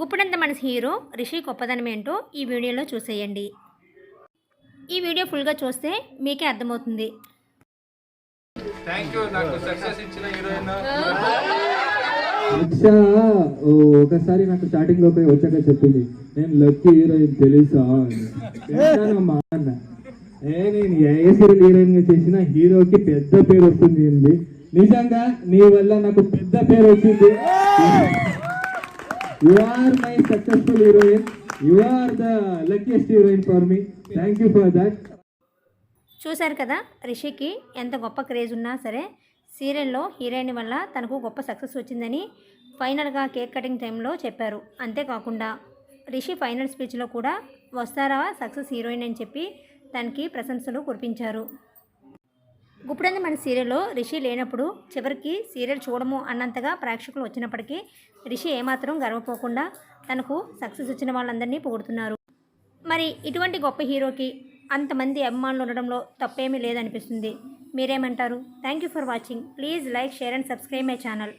గుప్పడంత మనసు హీరో రిషి గొప్పదనం ఏంటో ఈ వీడియోలో చూసేయండి. ఈ వీడియో ఫుల్గా చూస్తే మీకే అర్థమవుతుంది. ఒకసారి నాకు స్టార్టింగ్లో పోయి వచ్చాక చెప్పింది. నేను లక్కీ హీరోయిన్ తెలుసా అని. విన్నానమ్మా అన్న? ఏ నేను ఏ సీరియల్ హీరోయిన్గా చేసిన హీరోకి పెద్ద పేరు వస్తుంది నిజంగా నీ వల్ల నాకు పెద్ద పేరు వచ్చింది? You are my successful heroine you are the luckiest heroine for me thank you for that చూశారు కదా రిషికి ఎంత గొప్ప క్రేజ్ ఉన్నా సరే సీరియల్లో హీరోయిన్ వల్ల తనకు గొప్ప సక్సెస్ వచ్చిందని ఫైనల్గా కేక్ కటింగ్ టైంలో చెప్పారు. అంతేకాకుండా రిషి ఫైనల్ స్పీచ్లో కూడా వస్తారా సక్సెస్ హీరోయిన్ అని చెప్పి తనకి ప్రశంసలు కురిపించారు. గుప్పుడంది మన సీరియల్లో రిషి లేనప్పుడు చివరికి సీరియల్ చూడము అన్నంతగా ప్రేక్షకులు వచ్చినప్పటికీ రిషి ఏమాత్రం గర్వపోకుండా తనకు సక్సెస్ వచ్చిన వాళ్ళందరినీ పొగుడుతున్నారు. మరి ఇటువంటి గొప్ప హీరోకి అంతమంది అభిమానులు ఉండడంలో తప్పేమీ లేదనిపిస్తుంది. మీరేమంటారు? Thank you for watching please like share and subscribe my channel